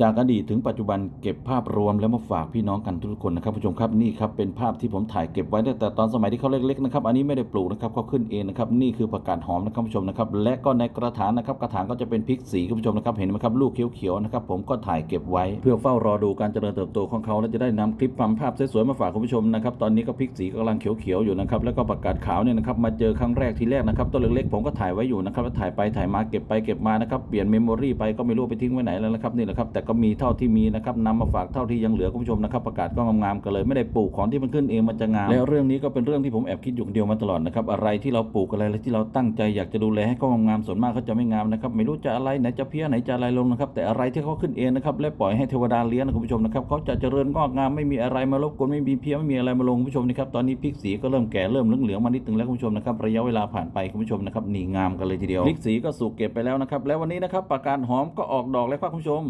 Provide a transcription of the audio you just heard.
จากอดีตถึงปัจจุบันเก็บภาพรวมแล้วมาฝากพี่น้องกันทุกคนนะครับผู้ชมครับนี่ครับเป็นภาพที่ผมถ่ายเก็บไว้ตั้งแต่ตอนสมัยที่เขาเล็กๆนะครับอันนี้ไม่ได้ปลูกนะครับเขาขึ้นเองนะครับนี่คือผักกาดหอมนะครับผู้ชมนะครับและก็ในกระถางนะครับกระถางก็จะเป็นพริกสีคุณผู้ชมนะครับเห็นไหมครับลูกเขียวๆนะครับผมก็ถ่ายเก็บไว้ เพื่อเฝ้ารอดูการเจริญเติบโตของเขาและจะได้นำคลิปความภาพสวยๆมาฝากคุณผู้ชมนะครับตอนนี้ก็พริกสีกำลังเขียวๆอยู่นะครับแล้วก็ผักกาดขาวเนี่ยนะครับมาเจอครั้งแรกทีแรกนะครับต้นเล็กๆผมก็ถ่ายไว้อยู่นะครับแล้วถ่ายไปถ่ายมาเก็บไปเก็บมานะครับเปลี่ยนเมมโมรี่ไปก็ไม่รู้ไปทิ้งไว้ไหนแล้วนะครับนี่แหละครับแต่ก็มีเท่าที่มีนะครับนำมาฝากเท่าที่ยังเหลือคุณผู้ชมนะครับประกาศก็งามๆกันเลยไม่ได้ปลูกของที่มันขึ้นเองมันจะงามแล้วเรื่องนี้ก็เป็นเรื่องที่ผมแอบคิดอยู่คนเดียวมาตลอดนะครับอะไรที่เราปลูกอะไรที่เราตั้งใจอยากจะดูแลให้เขางามๆส่วนมากเขาจะไม่งามนะครับไม่รู้จะอะไรไหนจะเพี้ยไหนจะอะไรลงนะครับแต่อะไรที่เขาขึ้นเองนะครับและปล่อยให้เทวดาเลี้ยงนะคุณผู้ชมนะครับเขาจะเจริญงอกงามไม่มีอะไรมารบกวนไม่มีเพี้ยไม่มีอะไรมาลงคุณผู้ชมนะครับตอนนี้พริกสีก็เริ่มแก่เริ่มเหลืองๆมานิดนึงแล้วคุณผู้ชมนะครับระยะเวลาผ่านไปคุณผู้ชมนะครับนี่งามกันเลยทีเดียวพริกสีก็สุกเก็บไปแล้วนะครับแล้ววันนี้นะครับปากกาดหอมก็ออกดอกแล้วครับคุณผู้ชม